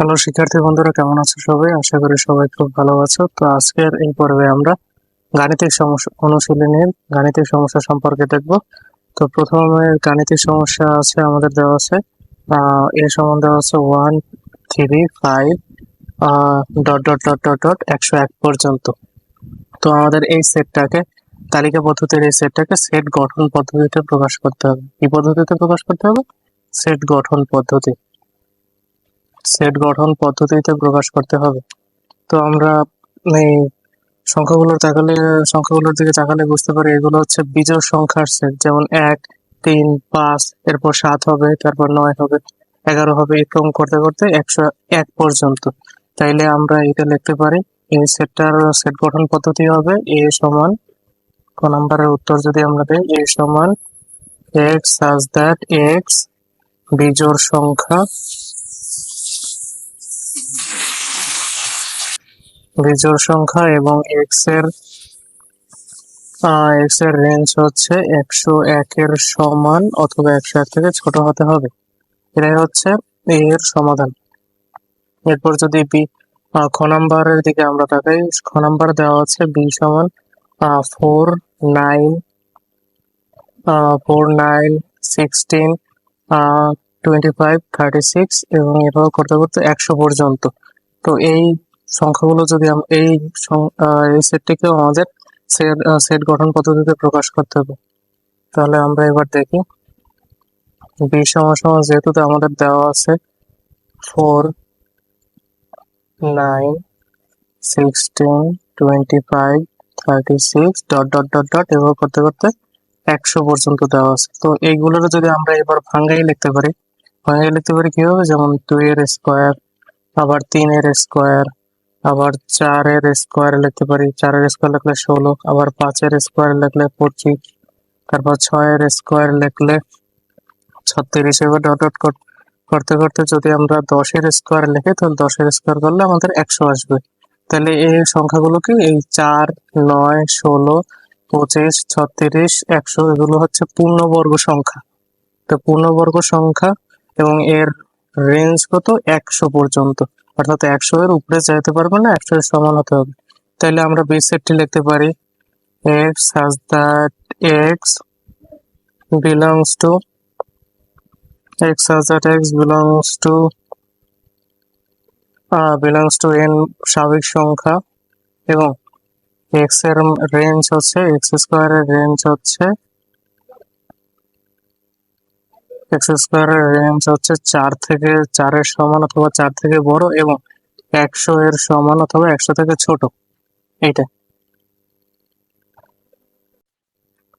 Hello শিক্ষার্থী বন্ধুরা, কেমন আছো সবাই? আশা করি সবাই খুব ভালো আছো। তো আজকের এই পর্বে আমরা গাণিতিক সমস্যা অনুশীলনের গাণিতিক সমস্যা সম্পর্কে দেখব। তো প্রথমে গাণিতিক সমস্যা আছে আমাদের দেওয়া আছে। সমান দেওয়া আছে one three five dot dot dot dot dot একশো এক পর্যন্ত। তো আমাদের এই সেটটাকে, তালিকা পদ্ধতির এই সেটটাকে সেট গঠন পদ্ধতিতে প্রকাশ করতে হবে। কি পদ্ধতিতে প্রকাশ করতে হবে? সেট গঠন পদ্ধতি। সেট গঠন পদ্ধতিতে প্রকাশ করতে হবে। তো আমরা এই সংখ্যাগুলোর তাকালে, সংখ্যাগুলোর দিকে তাকালে বুঝতে পারি এগুলো হচ্ছে বিজোড় সংখ্যার সেট। যেমন এক, তিন, পাঁচ, এরপর সাত হবে, তারপর নয় হবে, এগারো হবে, এরকম করতে করতে একশো এক পর্যন্ত। তাইলে আমরা এটা লিখতে পারি, এই সেটটার সেট গঠন পদ্ধতি হবে এ সমান, ক নাম্বারের উত্তর যদি আমরা দিই, এ সমান, এক্স সাজ দ্যাট এক্স বিজোড় সংখ্যা বিজোড় সংখ্যা এবং এক্সের এক্সের রেঞ্জ হচ্ছে একশো একের সমান অথবা একশো এক থেকে ছোট হতে হবে। এটাই হচ্ছে এর সমাধান। এরপর যদি বি খ নাম্বারের দিকে আমরা তাকাই, খ নাম্বার দেওয়া আছে বি সমান four nine four nine sixteen twenty five thirty six এবং এভাবে করতে করতে একশো পর্যন্ত। তো এই সংখ্যাগুলো যদি এই এই সেটটিকেও আমাদের সেট সেট গঠন পদ্ধতিতে প্রকাশ করতে হবে। তাহলে আমরা এবার দেখি। বি সমান সমান যেহেতু আমাদের দেওয়া আছে four nine sixteen twenty five thirty six dot dot dot dot এভাবে করতে করতে একশো পর্যন্ত দেওয়া আছে। তো এইগুলোর যদি আমরা এবার ভাঙ্গাই লিখতে পারি ভাঙ্গাই লিখতে পারি কি হবে যেমন দুই এর স্কোয়ার আবার তিনের স্কোয়ার আবার চারের স্কোয়ার লিখতে পারি। চারের স্কোয়ার লিখলে ষোলো, আবার পাঁচের স্কোয়ার লিখলে পঁচিশ, তারপর ছয়ের স্কোয়ার লিখলে ছত্রিশ। এবার ডট ডট কর- করতে করতে যদি আমরা দশের স্কোয়ার লিখি, তাহলে দশের স্কোয়ার করলে আমাদের একশো আসবে। তাহলে এই সংখ্যাগুলোকে এই চার, নয়, ষোলো, পঁচিশ, ছত্রিশ, একশো, এগুলো হচ্ছে পূর্ণবর্গ সংখ্যা। তো পূর্ণবর্গ সংখ্যা এবং এর রেঞ্জ কত? একশো পর্যন্ত। অর্থাৎ একশো এর উপরে যাইতে পারবে না, একশো এর সমান হতে হবে। তাহলে আমরা বি সেটটি লিখতে পারি x such that x belongs to x such that x belongs to belongs to N স্বাভাবিক সংখ্যা এবং এক্সের রেঞ্জ হচ্ছে এক্স স্কোয়ারের রেঞ্জ হচ্ছে এক্স স্কোয়ারের রেঞ্জ হচ্ছে চার থেকে, চারের সমান অথবা চার থেকে বড় এবং একশো এর সমান অথবা একশো থেকে ছোট। এইটা।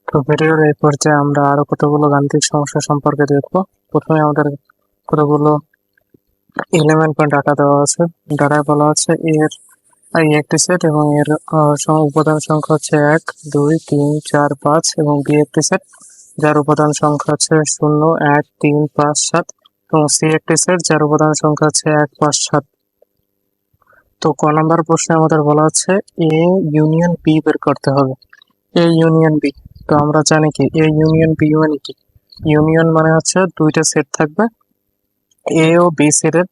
তো ভিডিওর এই পর্যায়ে আমরা আরও কতগুলো গাণিতিক সমস্যা সম্পর্কে দেখব। প্রথমে আমাদের কতগুলো এলিমেন্ট বা ডাটা দেওয়া আছে। ডাটায় বলা আছে এর একটি সেট এবং এর উপাদান সংখ্যা হচ্ছে এক, দুই, তিন, চার, পাঁচ এবং বি একটি সেট যার উপাদান সংখ্যা হচ্ছে শূন্য, এক, তিন, পাঁচ, সাত। এবং সি একটি সেট যার উপাদান সংখ্যা হচ্ছে এক, পাঁচ, সাত। তো ক নাম্বার প্রশ্নে আমাদের বলা হচ্ছে এ ইউনিয়ন বি বের করতে হবে। এ ইউনিয়ন বি তো আমরা জানি কি এ ইউনিয়ন বি মানে কি? ইউনিয়ন মানে হচ্ছে দুইটা সেট থাকবে। এ ও বি সেটের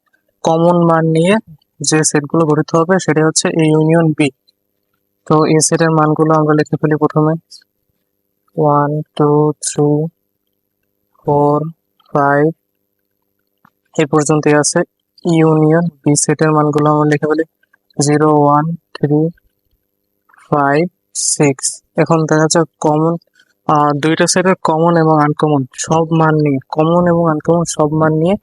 কমন মান নিয়ে যে সেটগুলো গঠিত হবে, সেটা হচ্ছে এ ইউনিয়ন বি তো এ সেটের মানগুলো আমরা লিখে ফেলি প্রথমে। One two three four five এই পর্যন্তই আছে। ইউনিয়ন বি সেটের মানগুলো আমরা লিখে ফেলি। Zero one three five six এখন দেখা যাচ্ছে কমন দুইটা সেটের কমন এবং আনকমন সব মান নিয়ে কমন এবং আনকমন সব মান নিয়ে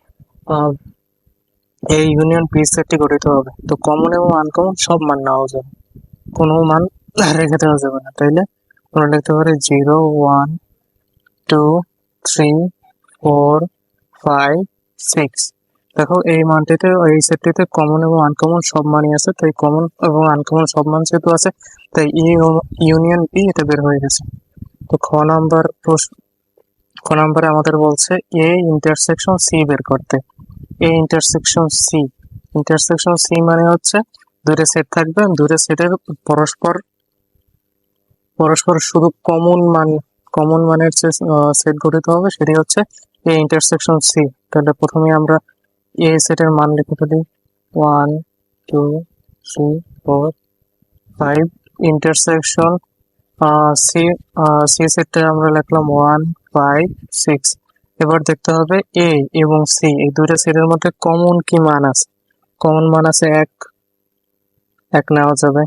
এই ইউনিয়ন বি সেটটি গঠিত হবে। তো কমন এবং আনকমন সব মান নেওয়া যাবে। কোনো মান রেখে দেওয়া যাবে না। তাইলে আমরা লিখতে পারি zero one, two, three, four, five, six. দেখো, এই মানটিতে, এই সেটটিতে কমন এবং আনকমন সব মানই আছে, তাই কমন এবং আনকমন সব মান যেহেতু আছে, তাই ইউনিয়ন বি এটা বের হয়ে গেছে। তো খ নাম্বার প্রশ্ন, খ নাম্বারে আমাদের বলছে এ ইন্টারসেকশন সি বের করতে। A intersection C intersection C মানে হচ্ছে দুটো সেট থাকবে দুটো সেটের পরস্পর পরস্পর শুধু কমন মান কমন মানের যে সেট গঠিত হবে সেটি হচ্ছে এ ইন্টারসেকশন সি তাহলে প্রথমে আমরা এ সেটের মান লিখে ফেলি। One two three four five intersection C C সেটে আমরা লিখলাম ওয়ান ফাইভ সিক্স এবার দেখতে হবে এ এবং সি এই দুইটা সেটের মধ্যে কমন কি মান আছে? কমন মান আছে এক এক নেওয়া যাবে।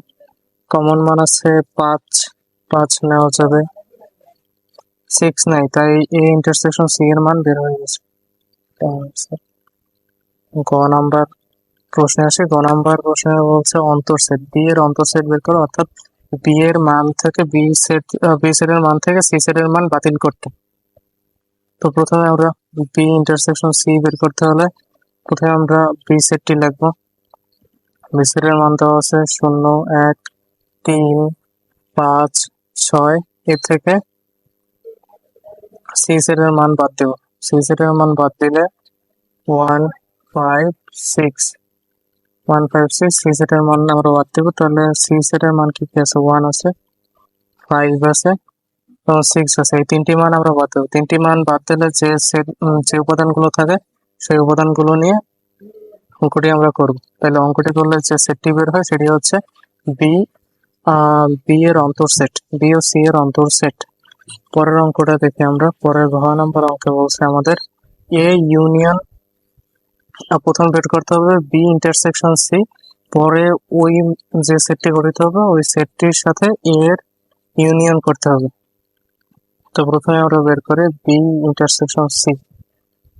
কমন মান আছে পাঁচ পাঁচ নেওয়া যাবে। সিক্স নাই, তাই এ ইন্টারসেকশন সি এর মান বের হয়ে গেছে। গ নাম্বার প্রশ্নে আসে। গ নাম্বার প্রশ্নে বলছে অন্তর্সেট বি এর অন্তর্সেট বের করো, অর্থাৎ বি এর মান থেকে বি সেট বি সেটের মান থেকে সি সেটের মান বাতিল করতে। তো প্রথমে আমরা বি ইন্টারসেকশন সি বের করতে হলে প্রথমে আমরা বি সেটটি লিখব। বি সেটের মান দেওয়া আছে শূন্য, এক, তিন, পাঁচ ছয়, এর থেকে সি মান বাদ দেব। সি সেটের মান বাদ দিলে one five six one five six C সেটের মান আমরা বাদ দেবো, তাহলে সি সেটের মান কি কি আছে? ওয়ান আছে ফাইভ আছে এবং সিক্স আছে। এই তিনটি মান আমরা বাদ দেবো। তিনটি মান বাদ দিলে যে সেট যে উপাদানগুলো থাকে, সেই উপাদানগুলো নিয়ে অঙ্কটি আমরা করব। তাহলে অঙ্কটি করলে যে সেটটি বের হয়, সেটি হচ্ছে বি বি এর অন্তর সেট বি ও সি এর অন্তর সেট পরের অঙ্কটা দেখি আমরা। পরের ঘ নম্বর অঙ্কে বলছে আমাদের এ ইউনিয়ন প্রথম বের করতে হবে। বি ইন্টারসেকশন সি পরে ওই যে সেটটি গঠিত হবে, ওই সেটটির সাথে এ এর ইউনিয়ন করতে হবে। তো প্রথমে আমরা বের করে বি ইন্টারসেকশন সি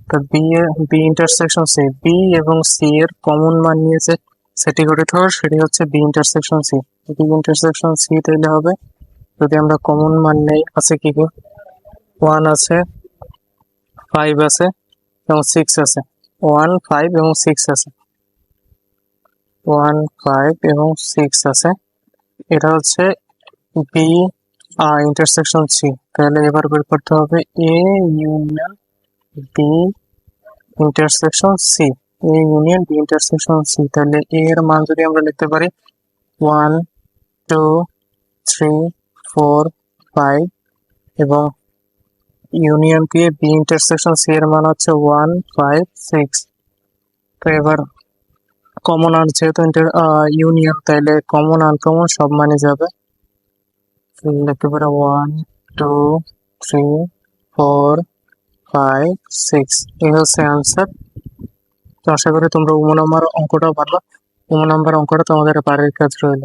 তো বি এর বি ইন্টারসেকশন সি বি এবং সি এর কমন মান নিয়ে যে সেটি গঠিত হবে, সেটি হচ্ছে B intersection C B intersection C তাইলে হবে। যদি আমরা কমন মান নেই, আছে কি কি? ওয়ান আছে ফাইভ আছে, এবং সিক্স আছে। ওয়ান ফাইভ এবং সিক্স আছে। ওয়ান ফাইভ এবং সিক্স আছে। এটা হচ্ছে বি আর ইন্টারসেকশন সি তাহলে এবার বের করতে হবে A union B intersection C A union B intersection C তাহলে এ এর মান যদি আমরা লিখতে পারি one two three four five এবং ইউনিয়ন দিয়ে বি ইন্টারসেকশন সি এর মান হচ্ছে ওয়ান ফাইভ সিক্স তো এবার কমন আন যেহেতু ইন্টার ইউনিয়ন তাইলে কমন আনকমন সব মানে যাবে। লিখতে one two three four five six এই হচ্ছে অ্যান্সার তো আশা করি তোমরা উমো নাম্বার অঙ্কটাও পারবা উমো নাম্বার অঙ্কটা তোমাদের বাড়ির কাজ রইল।